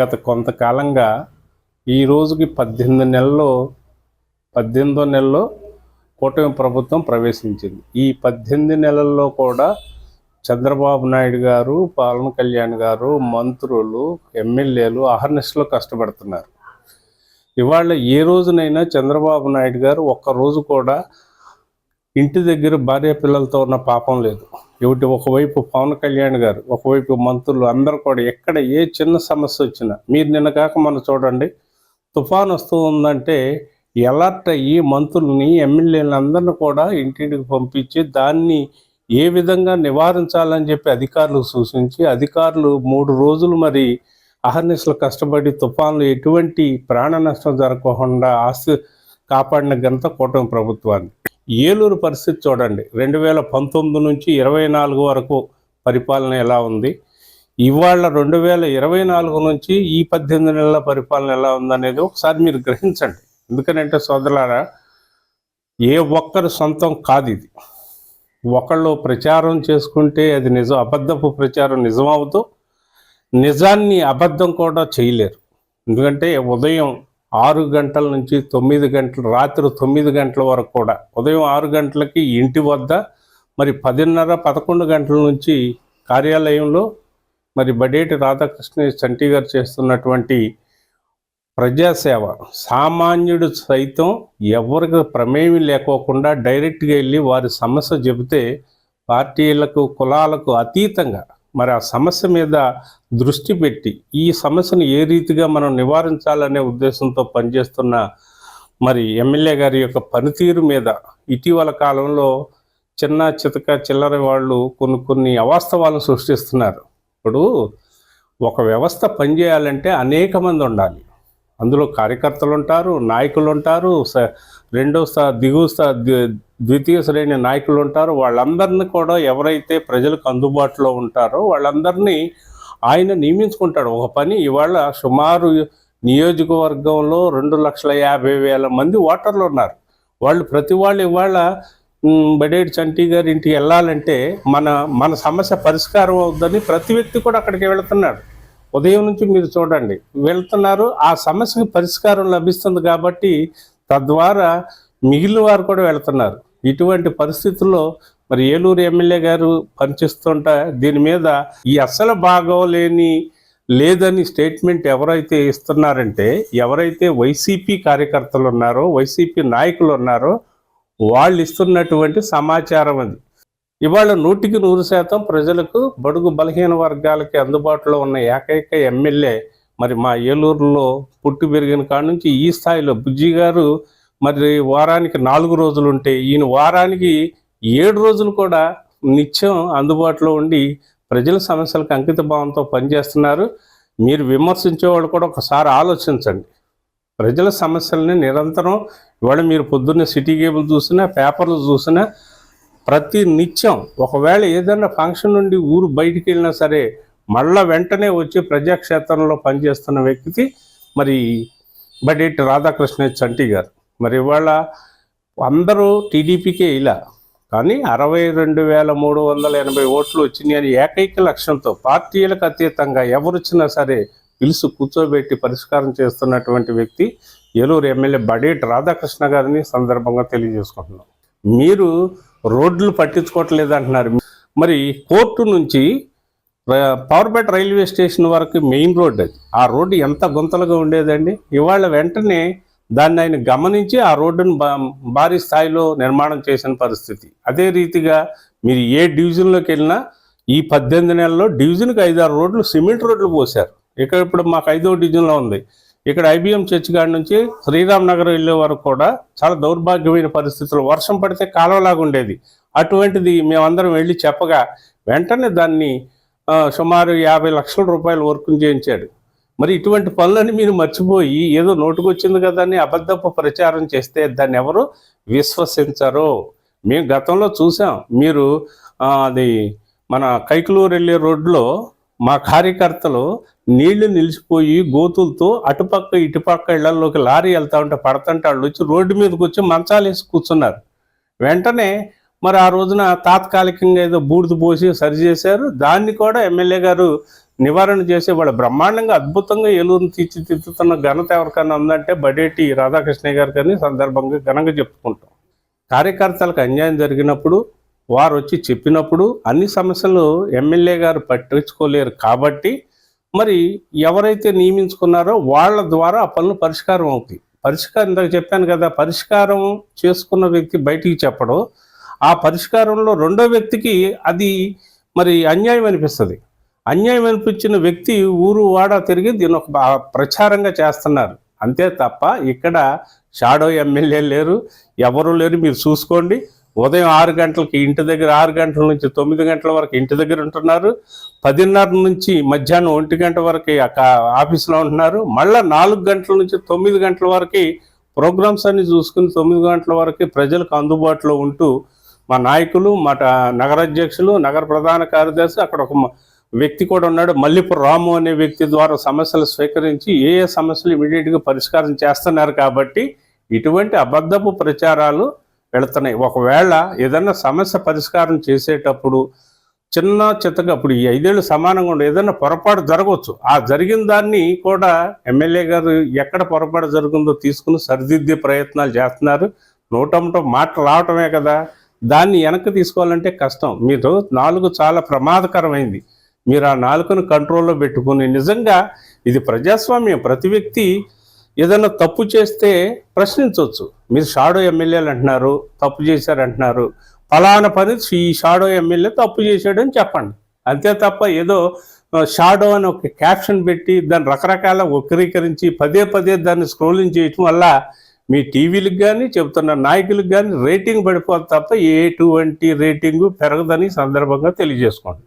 గత కొంతకాలంగా ఈ రోజుకి పద్దెనిమిది నెలల్లో పద్దెనిమిదో నెలలో కూటమి ప్రభుత్వం ప్రవేశించింది. ఈ పద్దెనిమిది నెలల్లో కూడా చంద్రబాబు నాయుడు గారు పవన్ కళ్యాణ్ గారు మంత్రులు ఎమ్మెల్యేలు అహర్నిశలో కష్టపడుతున్నారు. ఇవాళ ఏ రోజునైనా చంద్రబాబు నాయుడు గారు ఒక్క రోజు కూడా ఇంటి దగ్గర భార్య పిల్లలతో ఉన్న పాపం లేదు. ఇవి ఒకవైపు పవన్ కళ్యాణ్ గారు ఒకవైపు మంత్రులు అందరూ కూడా ఎక్కడ ఏ చిన్న సమస్య వచ్చినా మీరు నిన్న కాక మనం చూడండి తుఫాన్ వస్తూ ఉందంటే ఎలర్ట్ అయ్యి మంత్రుల్ని ఎమ్మెల్యేలందరిని కూడా ఇంటింటికి పంపించి దాన్ని ఏ విధంగా నివారించాలని చెప్పి అధికారులు సూచించి అధికారులు మూడు రోజులు మరి అహర్నిశలు కష్టపడి తుఫాన్లు ఎటువంటి ప్రాణ నష్టం జరగకుండా ఆస్తి కాపాడిన ఘనత కూటమి ప్రభుత్వాన్ని. ఏలూరు పరిస్థితి చూడండి. రెండు వేల పంతొమ్మిది నుంచి ఇరవై నాలుగు వరకు పరిపాలన ఎలా ఉంది? ఇవాళ రెండు వేల ఇరవై నాలుగు నుంచి ఈ పద్దెనిమిది నెలల పరిపాలన ఎలా ఉందనేది ఒకసారి మీరు గ్రహించండి. ఎందుకనంటే సోదరులారా ఏ ఒక్కరి సొంతం కాదు ఇది. ఒకళ్ళు ప్రచారం చేసుకుంటే అది నిజం అబద్ధపు ప్రచారం నిజమవుతూ నిజాన్ని అబద్ధం కూడా చేయలేరు. ఎందుకంటే ఉదయం ఆరు గంటల నుంచి తొమ్మిది గంటలు రాత్రి తొమ్మిది గంటల వరకు కూడా. ఉదయం ఆరు గంటలకి ఇంటి వద్ద మరి పదిన్నర పదకొండు గంటల నుంచి కార్యాలయంలో మరి బడేటి రాధాకృష్ణ చంటి గారు చేస్తున్నటువంటి ప్రజాసేవ. సామాన్యుడు సైతం ఎవరికి ప్రమేయం లేకోకుండా డైరెక్ట్గా వెళ్ళి వారి సమస్య చెబితే పార్టీలకు కులాలకు అతీతంగా మరి ఆ సమస్య మీద దృష్టి పెట్టి ఈ సమస్యను ఏ రీతిగా మనం నివారించాలనే ఉద్దేశంతో పనిచేస్తున్న మరి ఎమ్మెల్యే గారి యొక్క పనితీరు మీద ఇటీవల కాలంలో చిన్న చితక చిల్లర వాళ్ళు కొన్ని కొన్ని అవాస్తవాలను సృష్టిస్తున్నారు. ఇప్పుడు ఒక వ్యవస్థ పనిచేయాలంటే అనేక మంది ఉండాలి. అందులో కార్యకర్తలు ఉంటారు నాయకులు ఉంటారు స- రెండో స్థా దిగువ స్థా ద్వితీయ శ్రేణి నాయకులు ఉంటారు. వాళ్ళందరినీ కూడా ఎవరైతే ప్రజలకు అందుబాటులో ఉంటారో వాళ్ళందరినీ ఆయన నియమించుకుంటాడు. ఒక పని ఇవాళ సుమారు నియోజకవర్గంలో రెండు లక్షల యాభై వేల మంది ఓటర్లు ఉన్నారు. వాళ్ళు ప్రతి వాళ్ళు ఇవాళ ఉమ్, చంటి గారి ఇంటికి వెళ్ళాలంటే మన మన సమస్య పరిష్కారం అవుద్దని ప్రతి వ్యక్తి కూడా అక్కడికి వెళుతున్నాడు. ఉదయం నుంచి మీరు చూడండి వెళ్తున్నారు. ఆ సమస్యకి పరిష్కారం లభిస్తుంది కాబట్టి తద్వారా మిగిలిన వారు కూడా వెళ్తున్నారు. ఇటువంటి పరిస్థితుల్లో మరి ఏలూరు ఎమ్మెల్యే గారు పనిచేస్తుంట దీని మీద ఈ అసలు భాగం లేని లేదని స్టేట్మెంట్ ఎవరైతే ఇస్తున్నారంటే ఎవరైతే వైసీపీ కార్యకర్తలు ఉన్నారో వైసీపీ నాయకులు ఉన్నారో వాళ్ళు ఇస్తున్నటువంటి సమాచారం అది. ఇవాళ నూటికి నూరు శాతం ప్రజలకు బడుగు బలహీన వర్గాలకి అందుబాటులో ఉన్న ఏకైక ఎమ్మెల్యే మరి మా ఏలూరులో పుట్టి పెరిగిన కాడ నుంచి ఈ స్థాయిలో బుజ్జి గారు మరి వారానికి నాలుగు రోజులు ఉంటే ఈయన వారానికి ఏడు రోజులు కూడా నిత్యం అందుబాటులో ఉండి ప్రజల సమస్యలకు అంకిత భావంతో పనిచేస్తున్నారు. మీరు విమర్శించే వాళ్ళు కూడా ఒకసారి ఆలోచించండి. ప్రజల సమస్యల్ని నిరంతరం ఇవాళ మీరు పొద్దున్న సిటీ కేబుల్ చూసినా పేపర్లు చూసినా ప్రతి నిత్యం ఒకవేళ ఏదైనా ఫంక్షన్ నుండి ఊరు బయటికి వెళ్ళినా సరే మళ్ళా వెంటనే వచ్చి ప్రజాక్షేత్రంలో పనిచేస్తున్న వ్యక్తి మరి బడేటి రాధాకృష్ణ చంటి గారు. మరి ఇవాళ అందరూ టీడీపీకే ఇలా. కానీ అరవై రెండు వేల మూడు వందల ఎనభై ఓట్లు వచ్చినాయి అని ఏకైక లక్ష్యంతో పార్టీలకు అతీతంగా ఎవరు వచ్చినా సరే పిలుసు కూర్చోబెట్టి పరిష్కారం చేస్తున్నటువంటి వ్యక్తి ఏలూరు ఎమ్మెల్యే బడేటి రాధాకృష్ణ గారిని సందర్భంగా తెలియజేసుకుంటున్నాం. మీరు రోడ్లు పట్టించుకోవట్లేదు అంటున్నారు మరి కోర్టు నుంచి పవర్పేట రైల్వే స్టేషన్ వరకు మెయిన్ రోడ్ అది. ఆ రోడ్డు ఎంత గుంతలుగా ఉండేదండి? ఇవాళ వెంటనే దాన్ని ఆయన గమనించి ఆ రోడ్డును బా- భారీ స్థాయిలో నిర్మాణం చేసిన పరిస్థితి. అదే రీతిగా మీరు ఏ డివిజన్లోకి వెళ్ళినా ఈ పద్దెనిమిది నెలల్లో డివిజన్కి ఐదారు రోడ్లు సిమెంట్ రోడ్లు పోశారు. ఇక్కడ ఇప్పుడు మాకు ఐదో డివిజన్లో ఉంది. ఇక్కడ ఐబిఎం చర్చ్ కాడ నుంచి శ్రీరామ్ నగర్ వెళ్ళే వరకు కూడా చాలా దౌర్భాగ్యమైన పరిస్థితులు. వర్షం పడితే కాలువలాగా ఉండేది. అటువంటిది మేమందరం వెళ్ళి చెప్పగా వెంటనే దాన్ని సుమారు యాభై లక్షల రూపాయలు వర్క్ చేయించాడు. మరి ఇటువంటి పనులని మీరు మర్చిపోయి ఏదో నోటుకొచ్చింది కదా అని అబద్ధపు ప్రచారం చేస్తే దాన్ని ఎవరు విశ్వసించరు. మేము గతంలో చూసాం. మీరు అది మన కైకలూరు వెళ్ళే రోడ్లో మా కార్యకర్తలు నీళ్ళు నిలిచిపోయి గోతులతో అటుపక్క ఇటుపక్క ఇళ్ళలోకి లారీ వెళ్తా ఉంటే పడుతుంటే వాళ్ళు వచ్చి రోడ్డు మీదకి వచ్చి మంచాలు వేసి కూర్చున్నారు. వెంటనే మరి ఆ రోజున తాత్కాలికంగా ఏదో బూడిద పోసి సరిచేశారు. దాన్ని కూడా ఎమ్మెల్యే గారు నివారణ చేసే వాళ్ళు బ్రహ్మాండంగా అద్భుతంగా ఏలూరును తీర్చిదిద్దుతున్న ఘనత ఎవరికైనా ఉందంటే బడేటి రాధాకృష్ణ గారి కానీ సందర్భంగా ఘనంగా చెప్పుకుంటాం. కార్యకర్తలకు అన్యాయం జరిగినప్పుడు వారు వచ్చి చెప్పినప్పుడు అన్ని సమస్యలు ఎమ్మెల్యే గారు పట్టించుకోలేరు కాబట్టి మరి ఎవరైతే నియమించుకున్నారో వాళ్ళ ద్వారా ఆ పనులు పరిష్కారం అవుతాయి. పరిష్కారం ఇందాక చెప్పాను కదా పరిష్కారం చేసుకున్న వ్యక్తి బయటికి చెప్పడం. ఆ పరిష్కారంలో రెండో వ్యక్తికి అది మరి అన్యాయం అనిపిస్తుంది. అన్యాయం అనిపించిన వ్యక్తి ఊరు వాడ తిరిగి దీన్ని ఒక ప్రచారంగా చేస్తున్నారు. అంతే తప్ప ఇక్కడ షాడో ఎమ్మెల్యే లేరు ఎవరు లేరు మీరు చూసుకోండి. ఉదయం ఆరు గంటలకి ఇంటి దగ్గర ఆరు గంటల నుంచి తొమ్మిది గంటల వరకు ఇంటి దగ్గర ఉంటున్నారు. పదిన్నర నుంచి మధ్యాహ్నం ఒంటి గంట వరకు అక్క ఆఫీస్లో ఉంటున్నారు. మళ్ళీ నాలుగు గంటల నుంచి తొమ్మిది గంటల వరకు ప్రోగ్రామ్స్ అన్ని చూసుకుని తొమ్మిది గంటల వరకు ప్రజలకు అందుబాటులో ఉంటూ మా నాయకులు మా నగరాధ్యక్షులు నగర అధ్యక్షులు నగర ప్రధాన కార్యదర్శి అక్కడ ఒక వ్యక్తి కూడా ఉన్నాడు. మల్లిపు రాము అనే వ్యక్తి ద్వారా సమస్యలు స్వీకరించి ఏ ఏ సమస్యలు ఇమీడియట్గా పరిష్కారం చేస్తున్నారు కాబట్టి ఇటువంటి అబద్ధపు ప్రచారాలు వెళుతున్నాయి. ఒకవేళ ఏదన్నా సమస్య పరిష్కారం చేసేటప్పుడు చిన్న చిత్తగా ఇప్పుడు ఈ ఐదేళ్ళు సమానంగా ఉండే ఏదైనా పొరపాటు జరగవచ్చు. ఆ జరిగిన దాన్ని కూడా ఎమ్మెల్యే గారు ఎక్కడ పొరపాటు జరుగుందో తీసుకుని సరిదిద్దే ప్రయత్నాలు చేస్తున్నారు. నూటముట మాట రావటమే కదా. దాన్ని వెనక్కి తీసుకోవాలంటే కష్టం. మీరు నాలుగు చాలా ప్రమాదకరమైంది. మీరు ఆ నాలుకను కంట్రోల్లో పెట్టుకుని నిజంగా ఇది ప్రజాస్వామ్యం. ప్రతి వ్యక్తి ఏదైనా తప్పు చేస్తే ప్రశ్నించవచ్చు. మీరు షాడో ఎమ్మెల్యేలు అంటున్నారు తప్పు చేశారంటున్నారు ఫలానా పని ఈ షాడో ఎమ్మెల్యే తప్పు చేశాడని చెప్పండి. అంతే తప్ప ఏదో షాడో అని ఒక క్యాప్షన్ పెట్టి దాన్ని రకరకాల వక్రీకరించి పదే పదే దాన్ని స్క్రోలింగ్ చేయటం వల్ల మీ టీవీలకు కానీ చెబుతున్న నాయకులకు కానీ రేటింగ్ పడిపోతుంది తప్ప ఎటువంటి రేటింగు పెరగదని సందర్భంగా తెలియజేసుకోండి